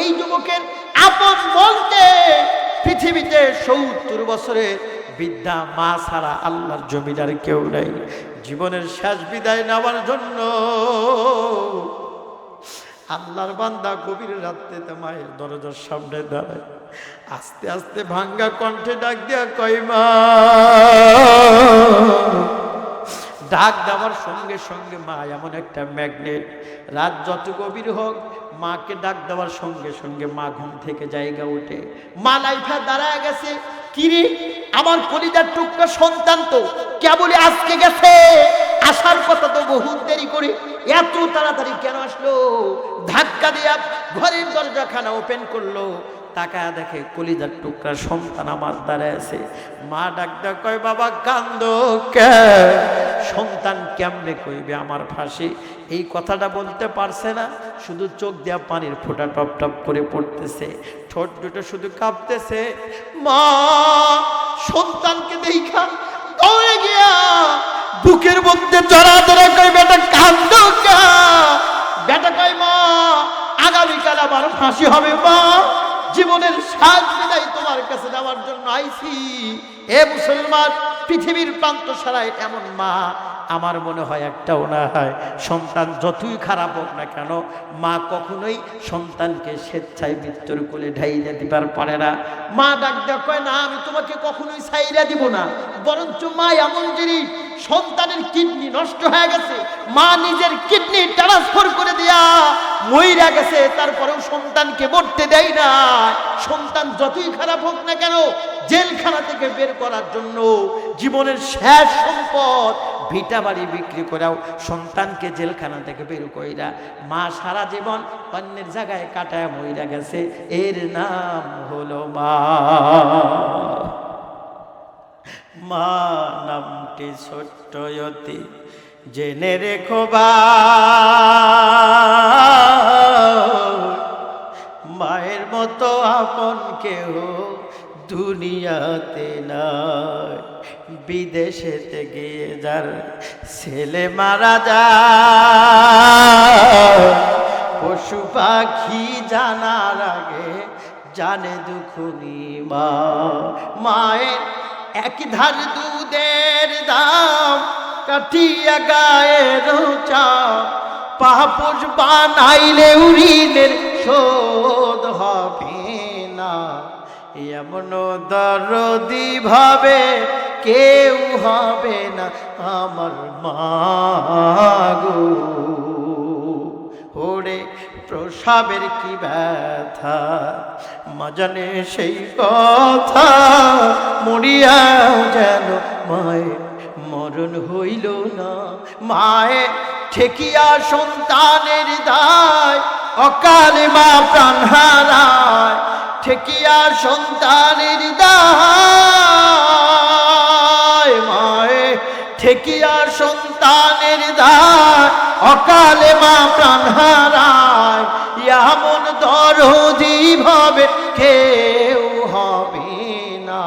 এই যুবকের আপন বলতে পৃথিবীতে সত্তর বছরের বিদ্যা মা ছাড়া আল্লাহর জমিদার কেউ নাই। জীবনের শেষ বিদায় নেওয়ার জন্য আল্লাহর বান্দা গভীর রাত্রিতে মায়ের দরজার সামনে দাঁড়ায়। আস্তে আস্তে ভাঙ্গা কণ্ঠে ডাক দিয়া কয় মা ডাক দেওয়ার সঙ্গে সঙ্গে মা এমন একটা ম্যাগনেট। রাত যত গভীর হোক, মাকে ডাক দেওয়ার সঙ্গে সঙ্গে মা ঘুম থেকে জায়গা উঠে মা লাইফা দাঁড়ায় গেছে। কিরে আমার কলিজার টুকরা সন্তান তো। কেবলই আজকে গেছে? আসার কথা তো বহু দেরি করে। এত তাড়াতাড়ি কেন আসলো? ধাক্কা দিয়া ঘরের দরজাখানা ওপেন করল। তাকায় দেখে কলিজার টুকরা সন্তান আমার দ্বারা আছে। মা ডাকটা কয়, বাবা, কান্দ কে? সন্তান কেমনে কইবে আমার ফাঁসি? এই কথাটা বলতে পারছে না, শুধু চোখ দিয়া পানির ফোঁটা টপ টপ করে পড়তেছে। ঠোঁট দুটো শুধু কাঁপতেছে, মা, সন্তানকে দেখা, দৌড়ে গিয়া বুকের মধ্যে জড়া ধরা কই বেটা কান্দ বেটা কই মা, আগামীকাল আমার ফাঁসি হবে, মা। জীবনের সাজ বিদায় তোমার কাছে দেওয়ার জন্য আইছি। এ মুসলমান, পৃথিবীর প্রান্ত সারায় এমন মা, আমার মনে হয় একটাও না হয়। সন্তান যতই খারাপ হোক না কেন, মা কখনোই সন্তানকে স্বেচ্ছায় মৃত্যুর কোলে ঢাইলে দিবার পারে না। মা ডাক কয়, না, আমি তোমাকে কখনোই ছাইরা দিব না। বরঞ্চ মা এমন জিনিস, সন্তানের কিডনি নষ্ট হয়ে গেছে, মা নিজের কিডনি ট্রান্সফার করে দেয়া মইরা গেছে, তারপরেও সন্তানকে মরতে দেয় না সন্তান যতই খারাপ হোক না কেন, জেলখানা থেকে বের করার জন্য জীবনের শেষ সম্পদ ভিটা বাড়ি বিক্রি করাও সন্তানকে জেলখানা থেকে বের কইরা মা সারা জীবন অন্যের জায়গায় কাটায় মইরা গেছে। এর নাম হলো মা। মা নামটি ছোট্ট অতি জেনে রেখো মায়ের মতো আপন কেহ দুনিয়াতে নাই, বিদেশেতে গিয়ে যার ছেলে মারা যায়। পশু পাখি জানার আগে জানে দুখুনি মা, মায়ের এক ধার দুধের দাম কাটিয়া গায়ের চাপ। পাপুষ বানাইলে হবে না এমন দরদি ভাবে কেউ হবে না আমার মাগো ওরে প্রসাবের কি ব্যথা মজানে সেই কথা, মরিয়াও যেন মায়ের মরণ হইল না। মায়ে ঠেকিয়া সন্তানের দায়, অকালে মা প্রাণ হারায়। ঠেকিয়া সন্তানের দায়, মায়ে, ঠেকিয়া সন্তানের দায়, অকালে মা প্রাণ হারায়, এমন দরদি ভাবে কেউ হবে না।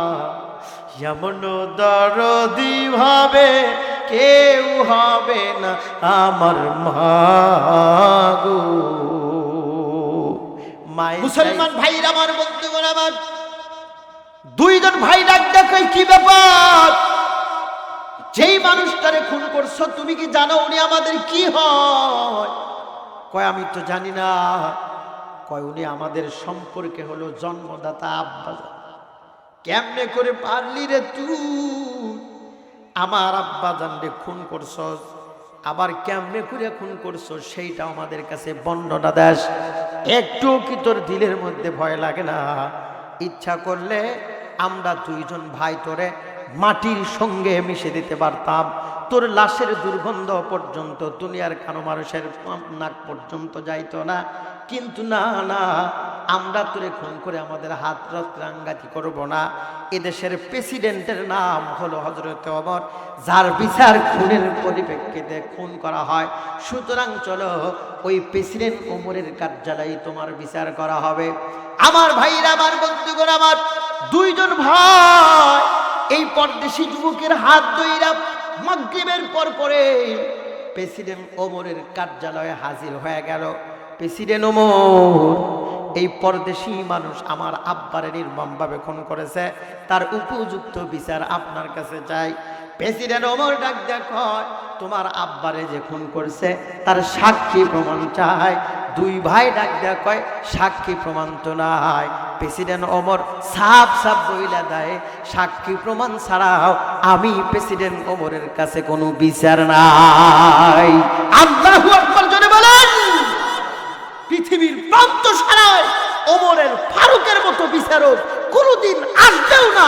এমন দরদি ভাবে কেউ হবে না, আমার মাগো মুসলমান ভাইরা আমার বন্ধুগণ আমার। দুইজন ভাই ডাক দেখো কি ব্যাপার? যেই মানুষটারে খুন করছ তুমি কি জানো উনি আমাদের কি হয়? কয় আমি তো জানি না। কয় উনি আমাদের সম্পর্কে হলো জন্মদাতা আব্বা কেমনে করে পারলি রে তুই? আমার আব্বা জানলে খুন করছস। আবার কেমনে করে খুন করছ সেইটা আমাদের কাছে বর্ণনা দেশ। একটু কি তোর দিলের মধ্যে ভয় লাগে না? ইচ্ছা করলে আমরা দুইজন ভাই তোরে মাটির সঙ্গে মিশে দিতে পারতাম। তোর লাশের দুর্গন্ধ পর্যন্ত, দুনিয়ার কানো মানুষের নাক পর্যন্ত যাইতো না। কিন্তু না না, আমরা তোরে খুন করে আমাদের হাত রাঙ্গাতি করব না। এদেশের প্রেসিডেন্টের নাম হলো হজরত অমর যার বিচার খুনের পরিপ্রেক্ষিতে খুন করা হয়। সুতরাং চলো, ওই প্রেসিডেন্ট ওমরের কার্যালয়ে তোমার বিচার করা হবে। আমার ভাইরা, আমার বন্ধুগণ, আমার দুইজন ভাই, এই পরদেশি যুবকের হাত দইরা মাগরিবের পর পরে প্রেসিডেন্ট ওমরের কার্যালয়ে হাজির হয়ে গেল। প্রেসিডেন্ট ওমর, এই পরদেশি মানুষ আমার আব্বারে নির্মমভাবে খুন করেছে। তার উপযুক্ত বিচার আপনার কাছে চাই। প্রেসিডেন্ট ওমর ডাক দেখ তোমার আব্বারে যে খুন করছে, তার সাক্ষী প্রমাণ চায় দুই ভাই ডাক দেয়া কয়, সাক্ষী প্রমাণ তো নাই। প্রেসিডেন্ট ওমর সাপ সাপ বইলা দেয়, সাক্ষী প্রমাণ ছাড়াও আমি প্রেসিডেন্ট ওমরের কাছে কোনো বিচার নাই। আল্লাহু আকবার জোরে বলেন। পৃথিবীর প্রান্ত সারায় ওমরের ফারুকের মতো বিচারক কোনোদিন আসবেও না,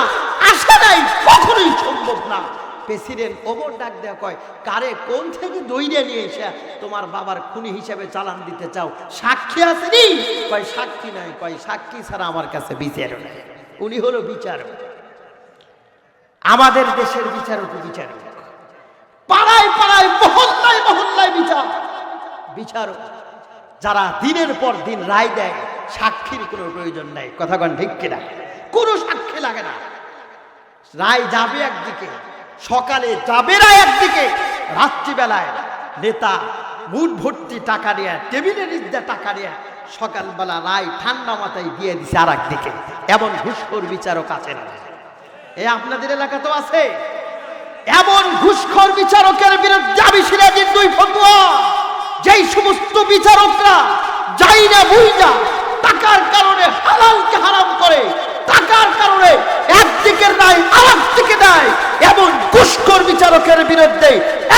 আসে নাই, কখনোই সম্ভব না। প্রেসিডেন্ট ওমর ডাক দেয়া কয়, কারে কোন থেকে দৈরে নিয়ে এসে তোমার বাবার খুনি হিসেবে চালান দিতে চাও? সাক্ষী আসেনি কয়, সাক্ষী নাই, কয়, সাক্ষী ছাড়া আমার কাছে বিচার নাই। উনি হলো বিচারক। আমাদের দেশের বিচারক বিচারক। পাড়ায় পাড়ায়, মহল্লায় মহল্লায় বিচার। বিচারক, যারা দিনের পর দিন রায় দেয়, সাক্ষীর কোনো প্রয়োজন নাই। কথা কন ঠিক কিনা? কোনো সাক্ষী লাগে না। রায় যাবে একদিকে সকালে যাবে রায় একদিকে, রাত্রিবেলায় নেতা মুঠ ভর্তি টাকা নিয়ে, টেবিলের নিচে টাকা নিয়ে সকালবেলা রায় ঠান্ডা মাথায় দিয়ে দিছে আর একদিকে এমন ঘুষখোর বিচারক আছে না এ আপনাদের এলাকাতেও আছে। এমন ঘুষখোর বিচারকের বিরুদ্ধে আমি সিরাজির দুই ফতুয়া। যেই সমস্ত বিচারকরা যাই না বুঝ টাকার কারণে হালালকে হারাম করে টাকার কারণে একদিকের নাই আরেক দিকে দেয় এমন ঘুষখোর বিচারকের বিরুদ্ধে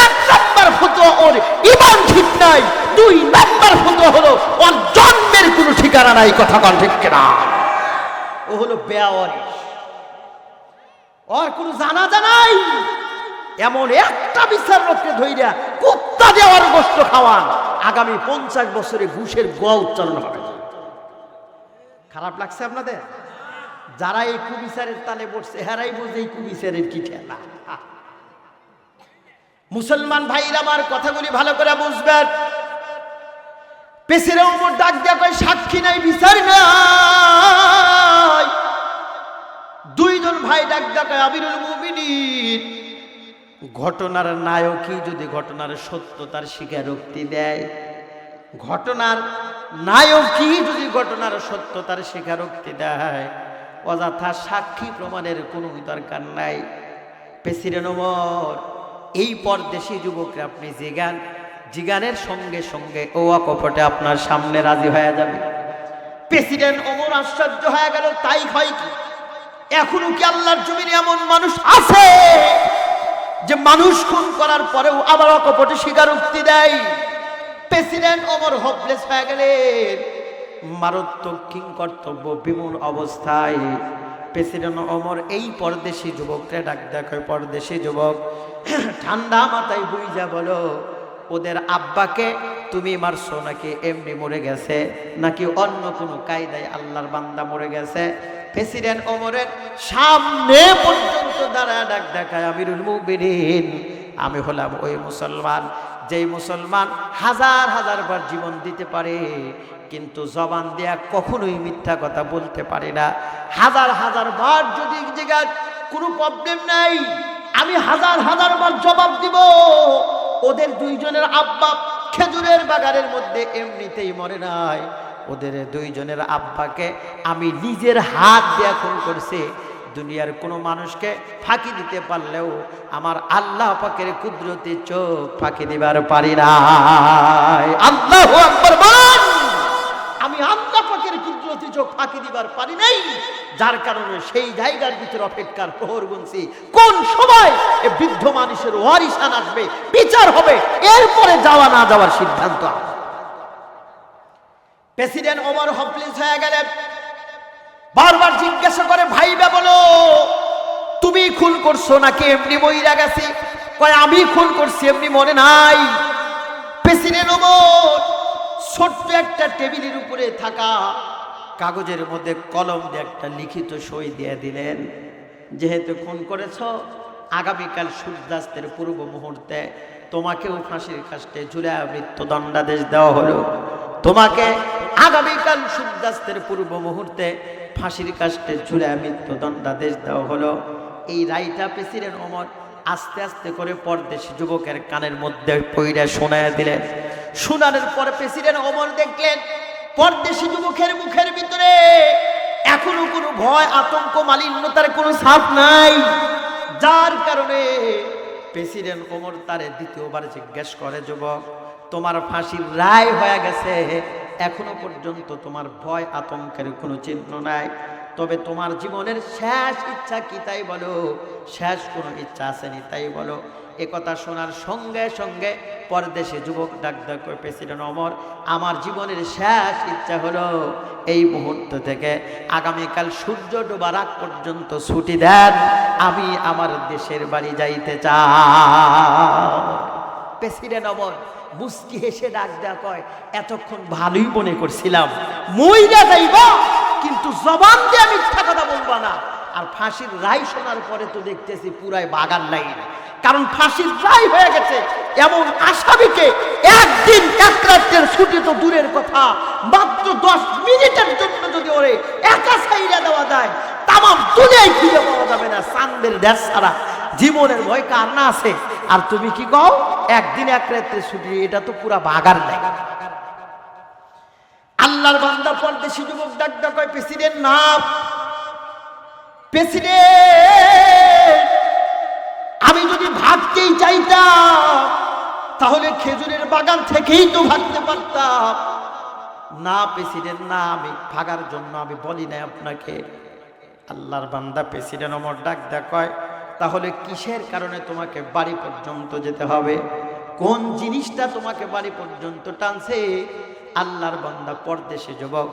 এক নাম্বার ফতুয়া ওর ইমান ঠিক নাই, দুই নাম্বার ফতুয়া হলো ওর জন্মের কোনো ঠিকানা নাই, কথা কন ঠিক কিনা? ও হলো বেয়াওয়ারিশ ওর কোনো জানা জানাই এমন একটা বিচার লোককে ধইরা কুত্তা দেওয়ার গোস্ত খাওয়ান আগামী পঞ্চাশ বছরে ঘুষের গোয়া উচ্চারণ হবে। খারাপ লাগছে আপনাদের? যারা এই কুবিচারের তালে বসছে, হেরাই বুঝে এই কুবিচারের কি ঠেলা মুসলমান ভাইরা আমার কথাগুলি ভালো করে বুঝবেন। পেছনের উপর ডাক দেওয়া কয়, সাক্ষী নাই, বিচার নাই। দুইজন ভাই ডাক ডাকায় আবিরুল মুমিনিন, ঘটনার নায়কই যদি ঘটনার সত্যতার স্বীকারোক্তি দেয়, ঘটনার নায়কই যদি ঘটনার সত্যতার স্বীকারোক্তি দেয় অযথা সাক্ষী প্রমাণের কোনো দরকার নাই। প্রেসিডেন্ট ওমর, এই পরদেশি যুবকরা আপনি জিগান, জিগানের সঙ্গে সঙ্গে ও কপটে আপনার সামনে রাজি হয়ে যাবে। প্রেসিডেন্ট ওমর আশ্চর্য হয়ে গেল, তাই হয় কি? এখনও কি আল্লাহর জমিনে এমন মানুষ আছে যে মানুষ খুন করার পরেও আবার অকপটে স্বীকারোক্তি দেয়? প্রেসিডেন্ট ওমর হোপলেস হয়ে গেলেন। মারাত্মক কিং কর্তব্য বিমূল অবস্থায়। প্রেসিডেন্ট অমর এই পরদেশি যুবককে ডাক দেখো পরদেশি যুবক, ঠান্ডা মাথায় বুঝা বলো, ওদের আব্বাকে তুমি মারছো নাকি এমনি মরে গেছে, নাকি অন্য কোনো কায়দায় আল্লাহর বান্দা মরে গেছে? প্রেসিডেন্ট ওমরের সামনে পর্যন্ত দাঁড়ায় ডাক দেখায়, আমিরুল মুবিনিন আমি হলাম ওই মুসলমান। যেই মুসলমান হাজার হাজার বার জীবন দিতে পারে কিন্তু জবান দেয়া কখনোই মিথ্যা কথা বলতে পারে না। হাজার হাজার বার যদি জায়গায় কোনো প্রবলেম নাই, আমি হাজার হাজার বার জবাব দিব। ওদের দুইজনের আব্বা খেজুরের বাগানের মধ্যে এমনিতেই মরে নাই। ওদের দুইজনের আব্বাকে আমি নিজের হাত দিয়ে খুন করছি। দুনিয়ার কোনো মানুষকে ফাঁকি দিতে পারলেও আমার আল্লাহ পাকের কুদরতি চোখ ফাঁকি দিবার পারি না আল্লাহ চোখ ফাঁকি দিবার পারি নাই। যার কারণে সেই জায়গার ভিতরে অপেক্ষার প্রহর গুনছি। কোন সময় এ বৃদ্ধ মানুষের ওয়ারিসান আসবে, বিচার হবে, এরপরে যাওয়া না যাওয়ার সিদ্ধান্ত প্রেসিডেন্ট ওমর হপলিস হয়ে গেলেন। বারবার জিজ্ঞাসা করে, ভাইবা বলো, তুমি খুন করছ নাকি? এমনি মহিলা গেছি। কয়, আমি খুন করছি, এমনি মনে নাই। প্রেসিডেন্ট ওমর ছোট্ট একটা টেবিলের উপরে থাকা কাগজের মধ্যে কলম দিয়ে একটা লিখিত সই দিয়ে দিলেন। যেহেতু খুন করেছ, আগামীকাল সূর্যাস্তের পূর্ব মুহূর্তে তোমাকেও ফাঁসির কাস্টে ঝুলে মৃত্যুদণ্ডাদেশ দেওয়া হলো। তোমাকে আগামীকাল সূর্যাস্তের পূর্ব মুহূর্তে ফাঁসির কাস্টে ঝুলে মৃত্যুদণ্ডাদেশ দেওয়া হলো। এই রায়টা প্রেসিডেন্ট ওমর আস্তে আস্তে করে পরদেশি যুবকের কানের মধ্যে পইরা শোনায় দিলেন। শোনানোর পর প্রেসিডেন্ট ওমর দেখলেন পরদেশি যুবকের মুখের ভিতরে এখনও কোনো ভয়, আতঙ্ক, মালিন্যতার কোনো ছাপ নাই। যার কারণে প্রেসিডেন্ট ওমর তারে দ্বিতীয়বার জিজ্ঞেস করে, যুবক, তোমার ফাঁসির রায় হয়ে গেছে। এখনও পর্যন্ত তোমার ভয়, আতঙ্কের কোনো চিহ্ন নাই। তবে তোমার জীবনের শেষ ইচ্ছা কি তাই বলো। শেষ কোনো ইচ্ছা আসেনি তাই বলো। এ কথা শোনার সঙ্গে সঙ্গে পরদেশে যুবক ডাক ডাক করে, প্রেসিডেন্ট অমর, আমার জীবনের শেষ ইচ্ছা হলো এই মুহূর্ত থেকে আগামীকাল সূর্য ডোবার আগ পর্যন্ত ছুটি দেন, আমি আমার দেশের বাড়ি যাইতে চাই। প্রেসিডেন্ট অমর, মুস্কি হেসে ডাক দেয়া কয়, এতক্ষণ ভালোই মনে করছিলাম, মইরা যাইব, কিন্তু জবান দিয়ে মিথ্যা কথা বলব না। আর ফাঁসির রায় শোনার পরে তো দেখতেছি পুরাই বাগান লাইন। কারণ ফাঁসির রায় হয়ে গেছে এমন আসামিকে একদিন, এক রাত্রের ছুটি তো দূরের কথা। মাত্র দশ মিনিটের জন্য যদি ওরে একা সাইরা দেওয়া যায়, তামাম দুনিয়ায় খুঁজে পাওয়া যাবে না। চান্দের দেশ ছাড়া জীবনের ভয় কার না আছে? আর তুমি কি কও, একদিন, এক রাত্রে ছুটি, এটা তো পুরা বাগার নাই আল্লাহর বান্দা পরদেশি যুবক ডাক ডাক প্রেসিডেন্ট, না প্রেসিডেন্ট, আমি যদি ভাগতেই চাইতাম, তাহলে খেজুরের বাগান থেকেই তো ভাগতে পারতাম। না প্রেসিডেন্ট, না আমি ভাগার জন্য আমি বলি না আপনাকে। আল্লাহর বান্দা প্রেসিডেন্ট অমর ডাক দেখায় তাহলে কিসের কারণে তোমাকে বাড়ি পর্যন্ত যেতে হবে? কোন জিনিসটা তোমাকে বাড়ি পর্যন্ত টানছে? আল্লাহর বান্দা পরদেশে যুবক,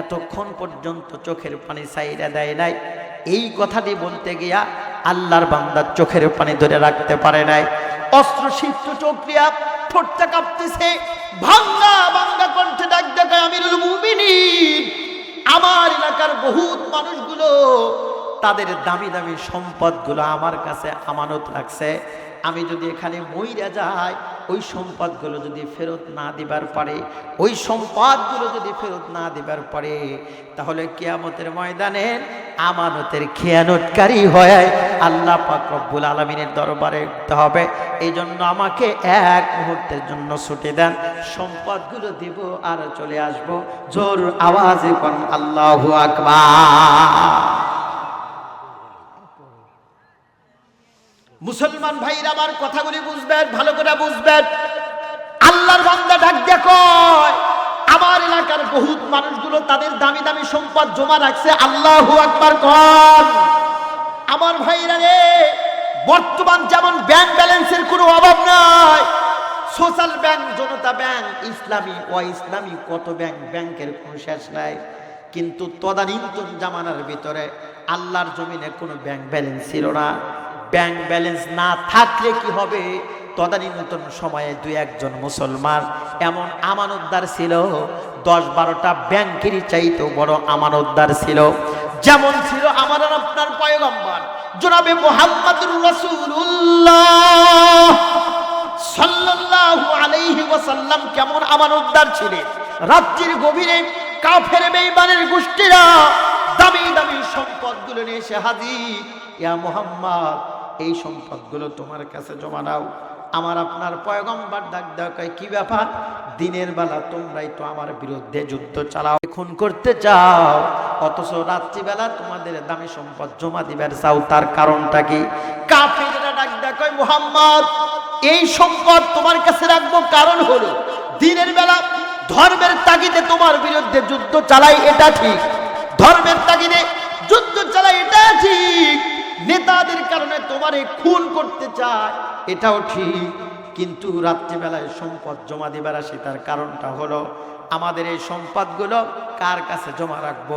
এতক্ষণ পর্যন্ত চোখের পানি সাইরা দেয় নাই। এই কথাটি বলতে গিয়া আল্লাহর বান্দার চোখের পানি ধরে রাখতে পারে নাই। অস্ত্র সিদ্ধ চোখ দিয়া ঠোঁটটা কাঁপতেছে। ভাঙ্গা ভাঙ্গা কণ্ঠে ডাক ডাকায় আমিরুল মুমিনিন, আমার এলাকার বহুত মানুষগুলো, তাদের দামি দামি সম্পদগুলো আমার কাছে আমানত রাখছে। আমি যদি এখানে মইরা যাই, ওই সম্পদগুলো যদি ফেরত না দিবার পারে, ওই সম্পদগুলো যদি ফেরত না দিবার পারে, তাহলে কেয়ামতের ময়দানে আমানতের খেয়ানতকারী হয়ে আল্লাহ পাক রব্বুল আলমিনের দরবারে উঠতে হবে। এই জন্য আমাকে এক মুহূর্তের জন্য ছুটে দেন, সম্পদগুলো দিব আর চলে আসব। জোর আওয়াজে কোন আল্লাহ আকবার। মুসলমান ভাইরা আমার কথাগুলি বুঝবেন, ভালো করে বুঝবেন। আল্লাহর বান্দা ডাক দেখো আমার এলাকার বহুত মানুষগুলো তাদের দামি দামি সম্পদ জমা রাখছে, আল্লাহু আকবার কন। আমার ভাইরা রে, বর্তমান যেমন ব্যাংক ব্যালেন্সের কোনো অভাব নাই সোশ্যাল ব্যাংক জনতা ব্যাংক ইসলামী ও ইসলামী কত ব্যাংক ব্যাংকের কোনো শেষ নাই। কিন্তু তদানীন্তন জামানার ভিতরে আল্লাহর জমিনে কোনো ব্যাংক ব্যালেন্স ছিল না। ব্যাংক ব্যালেন্স না থাকলে কি হবে? তদানীন্তন সময়ে দুই একজন মুসলমান এমন আমানতদার ছিল, দশ বারোটা ব্যাংকেরই চাইতেও বড় আমানতদার ছিল। যেমন ছিল আমার আপনার পয়গম্বর, জনাবে মোহাম্মদুর রাসূলুল্লাহ। সাল্লাল্লাহু আলাইহি ওয়াসাল্লাম কেমন ছিলেন? রাত্রির গভীরে কাফের বেঈমানের গোষ্ঠীরা দামি দামি সম্পদগুলো নিয়ে এসে হাজির। ইয়া মোহাম্মদ এই সম্পদগুলো তোমার কাছে জমা নাও আমার আপনার পয়গম্বর ডাক দেওয়া কি ব্যাপার? দিনের বেলা তোমরাই তো আমার বিরুদ্ধে যুদ্ধ চালাও। খুন করতে চাও। অথচ রাত্রিবেলা তোমাদের দামি সম্পদ জমা দিবার চাও, তার কারণটা কি? কাফিররা ডাক কয়, মোহাম্মদ, এই সম্পদ তোমার কাছে রাখব। কারণ হলো, দিনের বেলা ধর্মের তাগিদে তোমার বিরুদ্ধে যুদ্ধ চালাই, এটা ঠিক। ধর্মের তাগিদে যুদ্ধ চালাই, এটা ঠিক। নেতাদের কারণে তোমারে খুন করতে চায়, এটাও ঠিক। কিন্তু রাত্রিবেলায় সম্পদ জমা দিবার আসি, তার কারণটা হলো আমাদের এই সম্পদগুলো কার কাছে জমা রাখব?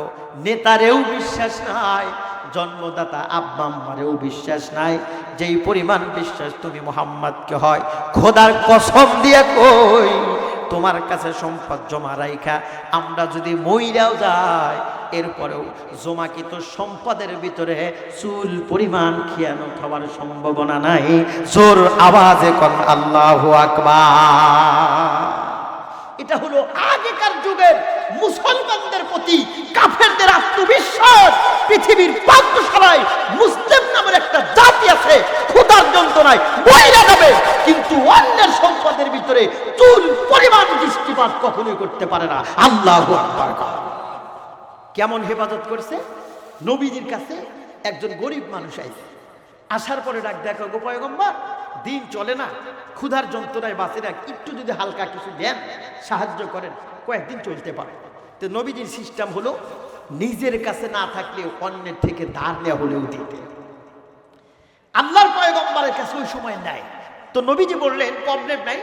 নেতারেও বিশ্বাস নাই, জন্মদাতা আব্বা আম্মারেও বিশ্বাস নাই। যেই পরিমাণ বিশ্বাস তুমি মোহাম্মদকে হয়, খোদার কসম দিয়ে কই তোমার কাছে সম্পদ জমা রাইখা, আমরা যদি মইরাও যাই, এরপরেও জমাকিত সম্পদের ভিতরে চুল পরিমাণ খিয়ানো হওয়ার সম্ভাবনা নাই। জোর আওয়াজে কন, আল্লাহ আকবার। এটা হলো আগেকার যুগের মুসলমানদের প্রতি কাফেরদের আত্মবিশ্বাস। পৃথিবীর পান্তশালায় মুসলিম নামের একটা জাতি আছে, ক্ষুধার যন্ত্রণায় বইরা যাবে। কিন্তু অন্যের সম্পদের ভিতরে চুল পরিমাণ দৃষ্টিপাত কখনোই করতে পারে না। আল্লাহ কেমন হেফাজত করছে? নবীজির কাছে একজন গরিব মানুষ আইছে। আসার পরে ডাক দেখো গোপয়গম্বর দিন চলে না, ক্ষুধার যন্ত্রণায় বাঁচে না, একটু যদি হালকা কিছু দেন, সাহায্য করেন, কয়েকদিন চলতে পারে। তো নবীজির সিস্টেম হলো, নিজের কাছে না থাকলে অন্যের থেকে ধার নেওয়া হলেও দিতে আল্লাহর পয়গম্বরের কাছে ওই সময় নাই তো নবীজি বললেন প্রবলেম নাই,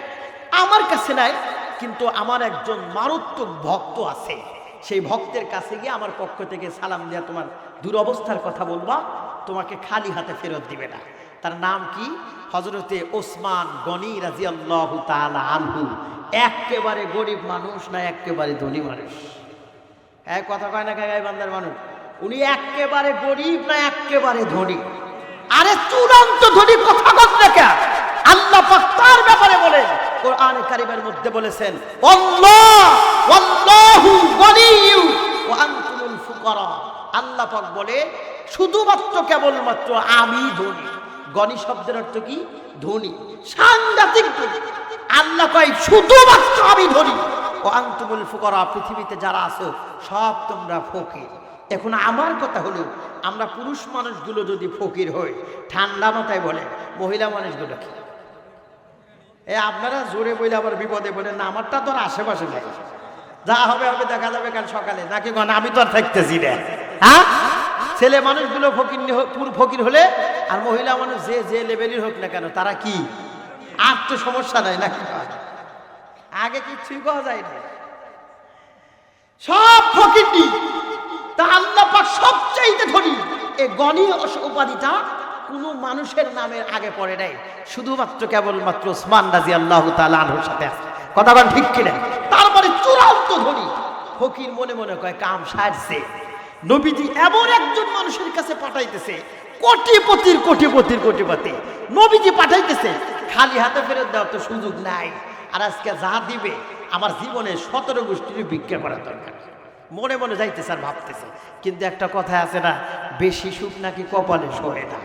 আমার কাছে নাই, কিন্তু আমার একজন মারাত্মক ভক্ত আছে। সেই ভক্তের কাছে গিয়ে আমার পক্ষ থেকে সালাম দেয়া, তোমার দুরবস্থার কথা বলবা, তোমাকে খালি হাতে ফেরত দিবে না। তার নাম কি? হজরতে ওসমান গনি রাজি আল্লাহ আনহু একেবারে গরিব মানুষ না একেবারে ধনী মানুষ? এক কথা কয় না গায়ে বান্দার মানুষ? উনি একেবারে গরিব না একেবারে ধনী? আরে চূড়ান্ত ধনী কথা বলতে কে আল্লাহ পাক তার ব্যাপারে বলেন, কোরআনে কারিমের মধ্যে বলেছেন, আল্লাহ, আল্লাহু গনিয়্যু ওয়া আনতুমুল ফুকারা। আল্লাহ পাক বলে শুধুমাত্র কেবলমাত্র আমি ধনী। গনি শব্দের অর্থ কি? ধনী। সাংঘাতিক আল্লাহ কয়, শুধুমাত্র আমি ধনী। ও আন্তুমুল ফুকরা, পৃথিবীতে যারা আছো, সব তোমরা ফকির। এখন আমার কথা হলো, আমরা পুরুষ মানুষগুলো যদি ফকির হই, ঠান্ডা মাথায় বলে মহিলা মানুষগুলো কি? এ, আপনারা জোরে বইলে আবার বিপদে বলে না, আমারটা তো আশেপাশে নেই। যা হবে হবে, দেখা যাবে কাল সকালে। নাকি গণ আমি তো আর থাকতেছি রে হ্যাঁ? ছেলে মানুষগুলো ফকির ফকির হলে আর মহিলা মানুষ যে যে লেভেলের হোক না কেন, তারা কি? আর তো সমস্যা নাই নাকি? আগে কিছুই পাওয়া যায় না সব ফকিরনি তা আল্লাহ পাক সবচাইতে ধনী। এই গণী উপাধিটা কোনো মানুষের নামের আগে পড়ে নাই। শুধুমাত্র কেবলমাত্র ওসমান রাজি আল্লাহ তালুর সাথে আছে। কথা বল ঠিক কিনা? তারপরে চূড়ান্ত ধনী। ফকির মনে মনে কয়, কাম সারছে। নবীজি এমন একজন মানুষের কাছে পাঠাইতেছে, কোটিপতির কোটিপতির কোটিপতি। নবীজি পাঠাইতেছে, খালি হাতে ফেরত দেওয়ার তো সুযোগ নাই। আর আজকে যা দিবে, আমার জীবনে সতেরো গোষ্ঠীর ভিক্ষা করা দরকার। মনে মনে যাইতেছে আর ভাবতেছে। কিন্তু একটা কথা আছে না, বেশি সুখ নাকি কপালে সরে না।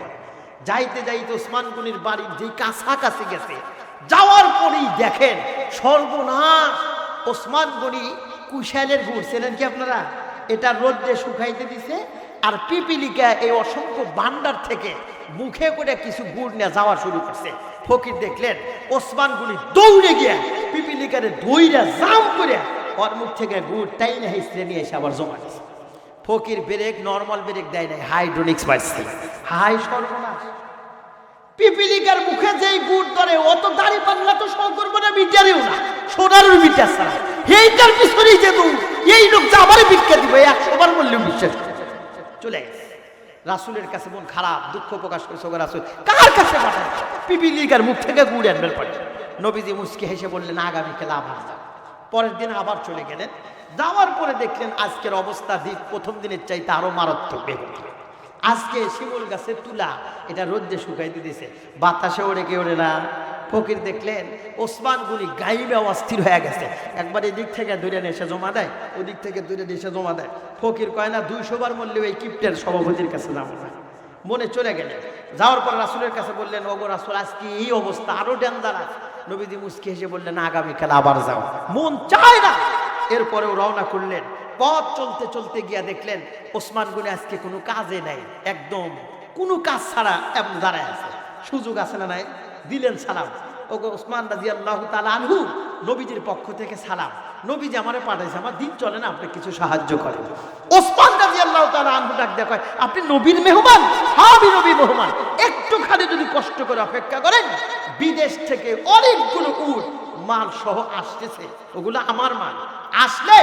যাইতে যাইতে ওসমান গুনির বাড়ির যেই কাছাকাছি গেছে, যাওয়ার পরেই দেখেন সর্বনাশ ওসমান গনি কুশালের গুড় কি আপনারা? এটা রোদ্রে শুকাইতে দিছে, আর পিপিলিকা এই অসংখ্য ভান্ডার থেকে মুখে করে কিছু গুড় নিয়ে যাওয়া শুরু করছে। ফকির দেখলেন, ওসমান গুলি দৌড়ে গিয়ে পিপিলিকারে দইরা জাম করে ওর মুখ থেকে গুড় টাই না হিসড়ে নিয়ে এসে আবার জমা দিছে। ফকির ব্রেক, নর্মাল ব্রেক দেয় নাই, হাইড্রোনিক্স পাইছে হাই সর্বনাশ। পিপিলিকার মুখে যেই গুড় ধরে, অত দাড়ি পাল্লা তো সহ করব মিটারেও না সোনারও মিটার ছাড়া। এইটার পিছনেই যে দৌড়। এই লোক যে আবার ভিক্ষা দিবে একশো বার বললেও বিশ্বাস চলে গেছে। রাসুলের কাছে মন খারাপ, দুঃখ প্রকাশ করেছে ওগো রাসুল। কার কাছে পিপিলিকার মুখ থেকে গুড় আনবেন পড়ে নবীজি মুসকে হেসে বললেন, আগামীকাল আবার যাও। পরের দিন আবার চলে গেলেন। যাওয়ার পরে দেখলেন, আজকের অবস্থা দিক প্রথম দিনের চাইতে আরও মারাত্মক বেড়ে আজকে শিমুল গাছের তুলা, এটা রোদ্রে শুকাইতে দিছে। বাতাসে ওড়ে কে ওড়ে না? ফকির দেখলেন, ওসমান গুলি গাইবে অস্থির হয়ে গেছে। একবার এদিক থেকে দূরে এসে জমা দেয়, ওদিক থেকে দূরে এসে জমা দেয়। ফকির কয়, না, দুইশো বার মূল্য এই কিপ্টের সভাপতির কাছে যাব না। মনে চলে গেলেন। যাওয়ার পর রাসুলের কাছে বললেন, ওগো রাসুল, আজকে এই অবস্থা আরও ডেঞ্জার আছে নবীদি মুসকি হেসে বললেন, আগামীকাল আবার যাও। মন চায় না। এরপরেও রওনা করলেন। পথ চলতে চলতে গিয়া দেখলেন, ওসমান গুনে আজকে কোনো কাজে নাই। একদম কোনো কাজ ছাড়া এমন দাঁড়ায় আছে। সুযোগ আছে না নাই? দিলেন সালাম। ওগো ওসমান রাজি আল্লাহ আনহু, নবীজির পক্ষ থেকে সালাম। নবীজি আমারে পাঠাইছে, আমার দিন চলে না, আপনি কিছু সাহায্য করেন। ওসমান রাজি আল্লাহ তালা আনহু ডাক দেখায় আপনি নবীর মেহমান, আমি নবীর মেহমান। একটুখানি যদি কষ্ট করে অপেক্ষা করেন, বিদেশ থেকে অনেকগুলো উট, মাল সহ আসতেছে। ওগুলো আমার মাল। আসলে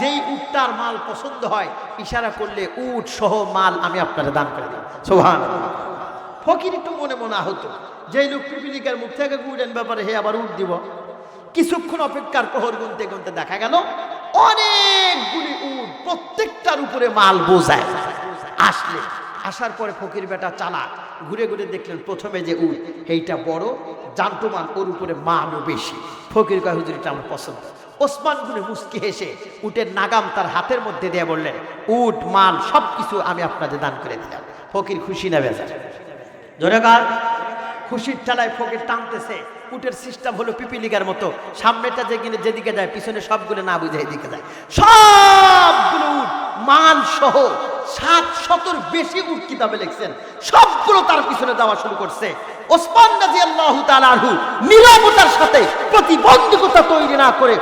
যেই উটটার মাল পছন্দ হয়, ইশারা করলে উট সহ মাল আমি আপনারা দান করে দিই। সোহান ফকির একটু মনে মনে আহত। যেই লোক পিপিলিকার মুখ থেকে গুড়েন ব্যাপারে হে আবার উঠ দিব। কিছুক্ষণ অপেক্ষার প্রহর গুনতে গুনতে দেখা গেল অনেকগুলি উট প্রত্যেকটার উপরে মাল বোঝায়। আসলে, আসার পরে ফকির বেটা চালা ঘুরে ঘুরে দেখলেন প্রথমে যে উট এইটা বড় জানতমান ওর উপরে মানও বেশি। ফকির কয় এটা আমার পছন্দ। ওসমান গুনে মুসকি হেসে উটের নাগাম তার হাতের মধ্যে দিয়ে বললেন, উট, মাল সব কিছু আমি আপনাদের দান করে দিলাম। ফকির খুশি না বেজার। জোরে গান খুশির ঠেলায় ফকির টানতেছে। উটের সিস্টেম হলো পিপিলিকার মতো। সামনেটা যে কিনে যেদিকে যায়, পিছনে সবগুলো না বুঝে এদিকে যায়। সবগুলো উট, মান সহ সাত শতর বেশি উট কিতাবে লিখছেন। সবগুলো তার পিছনে যাওয়া শুরু করছে। ওসমান রাজি আল্লাহ তালু নিরবতার সাথে প্রতিবন্ধকতা তৈরি না করে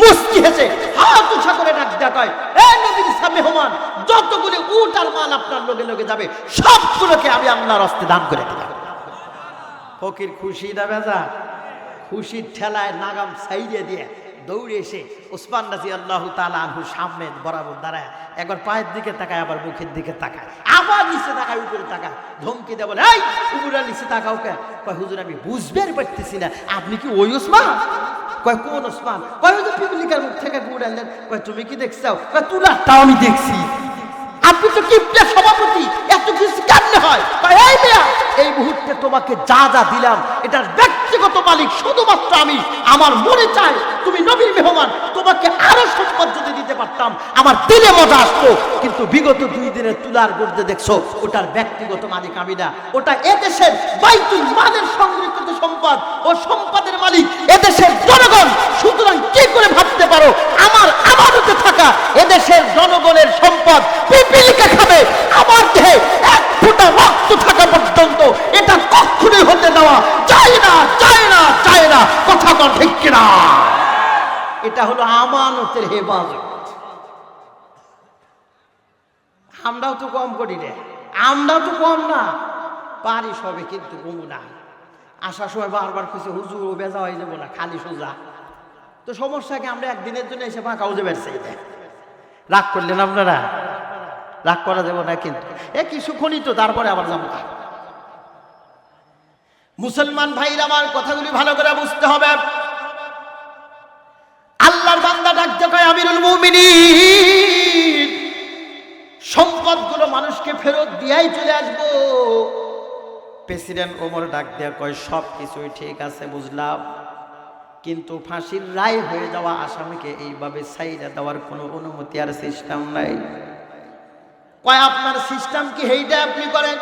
মুস্কি হেসে হাত উঠা করে ডাক দেখায় এ নবীর সামনে হমান যতগুলো উট আর মাল আপনার লগে লগে যাবে, সবগুলোকে আমি আল্লাহর হস্তে দান করে দিলাম। ফকির খুশি না বেজা খুশির ঠেলায় নাগাম সাইডে দিয়ে দৌড়ে এসে ওসমান রাজি আল্লাহ তালা সামনে বরাবর দাঁড়ায়, একবার পায়ের দিকে তাকায়, আবার মুখের দিকে তাকায়, আবার নিচে তাকায়, উপরে তাকায়, ধমকি দেয় বলে, এই, উপরে নিচে তাকাও কে? হুজুর, আমি বুঝবেন পারতেছি না, আপনি কি ওই ওসমান? কয় কোন ওসমান? কয় ওই যে মুখ থেকে গুড় আনলেন কয় তুমি কি দেখছ কয় তাও আমি দেখছি। আপনি তো কিপ্টে সভাপতি এত কিছু কেমনে হয়? কয়, এই এই মুহূর্তে তোমাকে যা যা দিলাম এটার ব্যক্তিগত মালিক, শুধুমাত্র আমি। আমার মনে চাই তুমি নবীর মেহমান, তোমাকে আরও সম্পদ যদি দিতে পারতাম, আমার দিলে মজা আসতো। কিন্তু বিগত দুই দিনের তুলার গড়তে দেখছ, ওটার ব্যক্তিগত মালিক আমি না। ওটা এদেশের বাইতুল মালের সংরক্ষিত সম্পদ ও সম্পদের মালিক, এদেশের জনগণ সুতরাং কি করে ভাবতে পারো আমার আমানতে থাকা এদেশের জনগণের সম্পদ পিপিলিকা খাবে আমার দেহে এক ফোঁটা রক্ত থাকা পর্যন্ত এটা কখনোই হতে দেওয়া চাই না চাই না চাই না কথা কন ঠিক কিনা এটা হলো আমানতের হেফাজত। আমরাও তো কম করি রে। আমরাও তো কম না। পারি সবে, কিন্তু কমু না। আসার সময় বারবার খুঁজে হুজুর, ও বেজা হয়ে যাব না, খালি সোজা। তো সমস্যাকে আমরা একদিনের জন্য এসে ফাঁকা উজে বেড়ছে রাগ করলেন আপনারা? রাগ করা যাব না কিন্তু। এ কিছুক্ষণই তো, তারপরে আবার যাব মুসলমান ভাইরা, আমার কথাগুলি ভালো করে বুঝতে হবে। আল্লাহর বান্দা ডাকতে কয়, আমিরুল মুমিনিন, সম্পদগুলো মানুষকে ফেরত দিয়াই চলে আসব। প্রেসিডেন্ট ওমর ডাক দেয়া কয়, সব কিছুই ঠিক আছে বুঝলাম, কিন্তু ফাঁসির রায় হয়ে যাওয়া আসামিকে এইভাবে সাইডা দেওয়ার কোনো অনুমতি আর সিস্টেম নাই। কয়, আপনার সিস্টেম কি হেইটা আপনি করেন?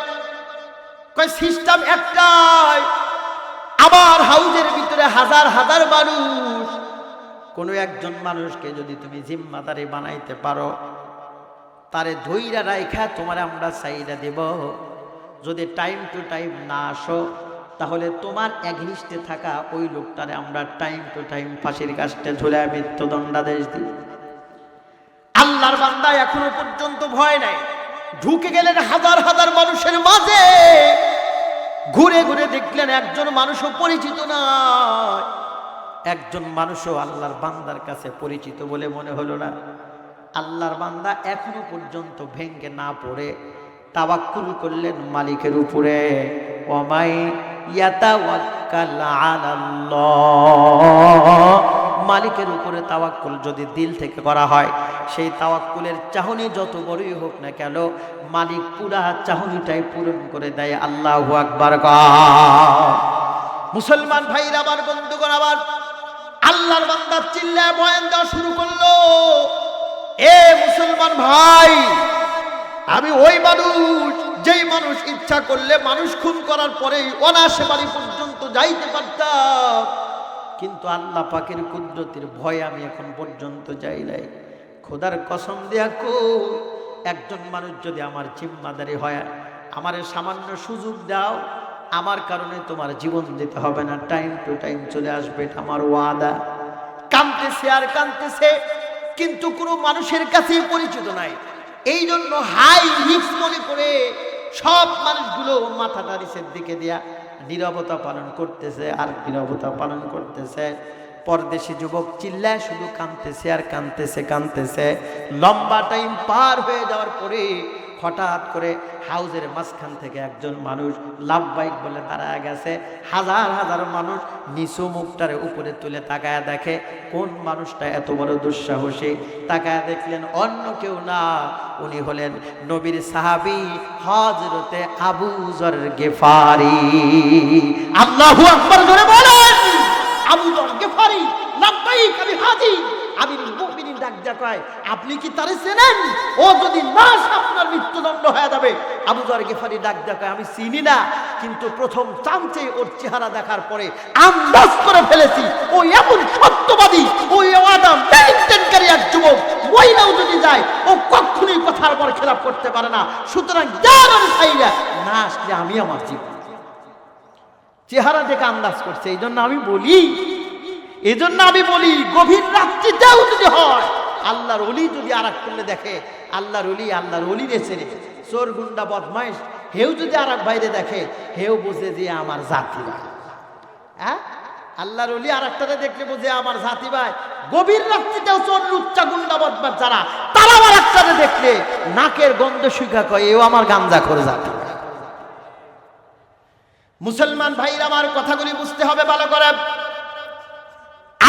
কয় সিস্টেম একটাই আবার হাউজের ভিতরে হাজার হাজার মানুষ কোনো একজন মানুষকে যদি তুমি জিম্মাদারি বানাইতে পারো, তারে ধৈরা রাইখা তোমার আমরা সাইডা দেব। যদি টাইম টু টাইম না আসো, তাহলে তোমার এগনিস্টে থাকা ওই লোকটারে আমরা টাইম টু টাইম ফাঁসির কাজটা ঝুলে মৃত্যুদণ্ডাদেশ দিই। আল্লাহর বান্দা এখনও পর্যন্ত ভয় নাই। ঢুকে গেলেন হাজার হাজার মানুষের মাঝে। ঘুরে ঘুরে দেখলেন একজন মানুষও পরিচিত নয় একজন মানুষও আল্লাহর বান্দার কাছে পরিচিত বলে মনে হলো না। আল্লাহর বান্দা এখনও পর্যন্ত ভেঙ্গে না পড়ে তাবাক্কুল করলেন মালিকের উপরে। মালিকের উপরে তাওয়াক্কুল যদি দিল থেকে করা হয়, সেই তাওয়াক্কুলের চাহনি যত বড়ই হোক না কেন, মালিক পুরা চাহনিটাই পূরণ করে দেয়। আল্লাহু আকবার। মুসলমান ভাইরা আবার বন্ধুগণ আবার আল্লাহর বান্দা চিল্লায় বয়ান দেওয়া শুরু করল। এ মুসলমান ভাই, আমি ওই মানুষ, যেই মানুষ ইচ্ছা করলে মানুষ খুন করার পরেই অনাসে বাড়ি পর্যন্ত যাইতে পারতাম। কিন্তু আল্লাহ পাকের কুদরতির ভয় আমি এখন পর্যন্ত যাই নাই। খোদার কসম দেয়া কো একজন মানুষ যদি আমার জিম্মাদারি হয়, আমার সামান্য সুযোগ দাও আমার কারণে তোমার জীবন দিতে হবে না। টাইম টু টাইম চলে আসবে আমার ওয়াদা। কানতেছে আর কানতেছে কিন্তু কোনো মানুষের কাছেই পরিচিত নাই। এই জন্য হাই রিক্স মনে করে সব মানুষগুলো মাথাটা নিচের দিকে দেয়া নীরবতা পালন করতেছে আর নীরবতা পালন করতেছে। পরদেশি যুবক চিল্লায় শুধু কানতেছে আর কানতেছে কানতেছে লম্বা টাইম পার হয়ে যাওয়ার পরে হঠাৎ করে হাউজের মাঝখান থেকে একজন মানুষ লাভবাইক বলে দাঁড়ায় গেছে। হাজার হাজার মানুষ নিচু মুখটারে উপরে তুলে তাকায় দেখে, কোন মানুষটা এত বড় দুঃসাহসী? তাকায় দেখলেন অন্য কেউ না, উনি হলেন নবীর সাহাবি হজরতে আবু জর গেফারি। আল্লাহু আকবার ধরে বলেন জর গেফারি লাভবাইক আমি হাজির আমি মুমিনিন দেখার পরে আন্দাজ করে ফেলেছি, ও এমন সত্যবাদী এক যুবক। মহিলাও যদি যায়, ও কখনোই কথার পর খেলাপ করতে পারে না। সুতরাং যার আমি না আসলে আমি আমার জীবন। চেহারা দেখে আন্দাজ করছে এই জন্য আমি বলি এই জন্য আমি বলি, গভীর রাত্রিতেও যদি হয়, আল্লাহর অলি যদি আর করলে দেখে, আল্লাহর অলি আল্লাহর অলি রেছে রে চোর, গুন্ডা, বদমাইশ, হেউ যদি আর এক বাইরে দেখে, হেউ বুঝে যে আমার জাতি ভাই। হ্যাঁ? আল্লাহর অলি আর একটাতে দেখলে বুঝে আমার জাতি ভাই। গভীর রাত্রিতেও চোর, লুচ্চা, গুন্ডা বদমাস যারা তারা আর একটাতে দেখলে নাকের গন্ধ শুকা কয়, এও আমার গাঞ্জা করে জাতি মুসলমান ভাইরা, আমার কথাগুলি বুঝতে হবে ভালো করে।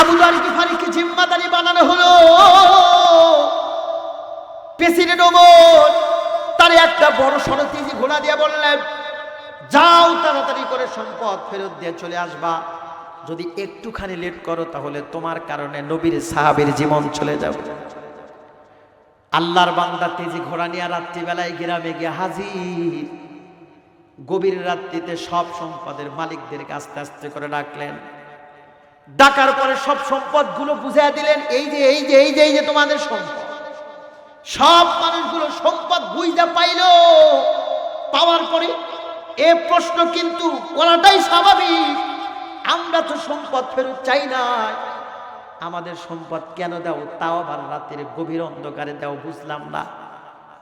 আবু জাল গিফারিকে জিম্মাদারি বানানো হলো। প্রেসিডেন্ট তার একটা বড় সরতিজি ঘোড়া দিয়ে বললেন, যাও তাড়াতাড়ি করে সম্পদ ফেরত দিয়ে চলে আসবা। যদি একটুখানি লেট করো তাহলে তোমার কারণে নবীর সাহাবের জীবন চলে যাবে। আল্লাহর বান্দা তেজি ঘোড়া নিয়ে রাত্রিবেলায় গ্রামে গিয়ে হাজির। গভীর রাত্রিতে সব সম্পদের মালিকদেরকে আস্তে আস্তে করে ডাকলেন ডাকার পরে সব সম্পদগুলো বুঝিয়ে দিলেন, এই যে এই যে এই যে এই যে তোমাদের সম্পদ। সব মানুষগুলো সম্পদ বুঝতে পাইল। পাওয়ার পরে এ প্রশ্ন কিন্তু করাটাই স্বাভাবিক। আমরা তো সম্পদ ফেরত চাই না। আমাদের সম্পদ কেন দাও তাও আবার রাতের গভীর অন্ধকারে দাও বুঝলাম না।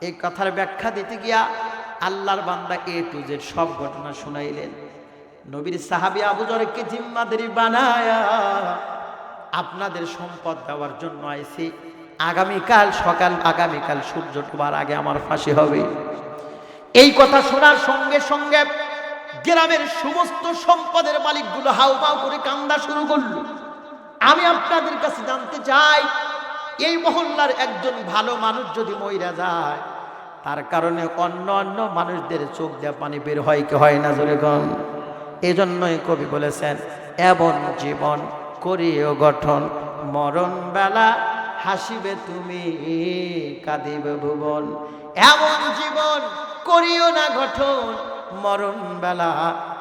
এই কথার ব্যাখ্যা দিতে গিয়া আল্লাহর বান্দা এ টু জেড সব ঘটনা শুনাইলেন। নবীর সাহাবি আবুজরকে জিম্মাদারি বানায়া আপনাদের সম্পদ দেওয়ার জন্য আইছি। আগামীকাল সকাল, আগামীকাল সূর্য ডোবার আগে আমার ফাঁসি হবে। এই কথা শোনার সঙ্গে সঙ্গে গ্রামের সমস্ত সম্পদের মালিকগুলো হাউমাউ করে কান্দা শুরু করল। আমি আপনাদের কাছে জানতে চাই, এই মহল্লার একজন ভালো মানুষ যদি মইরা যায়, তার কারণে অন্য অন্য মানুষদের চোখ দিয়ে পানি বের হয় কি হয় না জোরে এজন্যই কবি বলেছেন, এমন জীবন করিও গঠন। মরণ বেলা হাসিবে তুমি, কাঁদিবে ভুবন। এমন জীবন করিও না গঠন, মরণ বেলা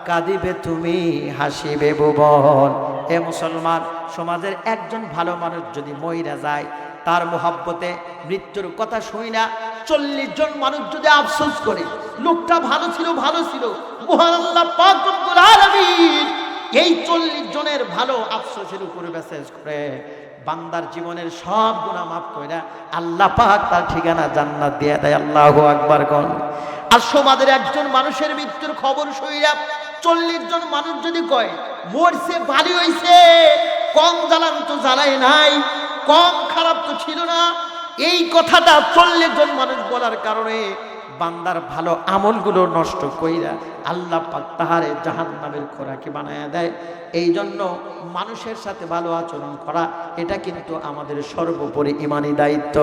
কাঁদিবে তুমি, হাসিবে ভুবন। এ মুসলমান, সমাজের একজন ভালো মানুষ যদি মইরা যায়, তার মোহাব্বতে মৃত্যুর কথা শুই না চল্লিশ জন মানুষ যদি আফসোস করে, লোকটা ভালো ছিল ভালো ছিল। আল্লাহ এই চল্লিশ জনের ভালো আফসোসের উপরে মেসেজ করে। বান্দার জীবনের সব গুণা মাফ করে আল্লাহ পাক তার ঠিকানা জান্নাত দিয়ে দেয়। আল্লাহ আকবার গণ আর সমাজের একজন মানুষের মৃত্যুর খবর শুইরা চল্লিশ জন মানুষ যদি কয়, মরছে ভালো হইছে, কম জ্বালান তো জ্বালাই নাই, কম খারাপ তো ছিল না এই কথাটা চল্লিশ জন মানুষ বলার কারণে বান্দার ভালো আমলগুলো নষ্ট কইরা আল্লাহ পাক তাহারে জাহান নামের খোরাকি বানায় দেয়। এই জন্য মানুষের সাথে ভালো আচরণ করা, এটা কিন্তু আমাদের সর্বোপরি ইমানি দায়িত্ব।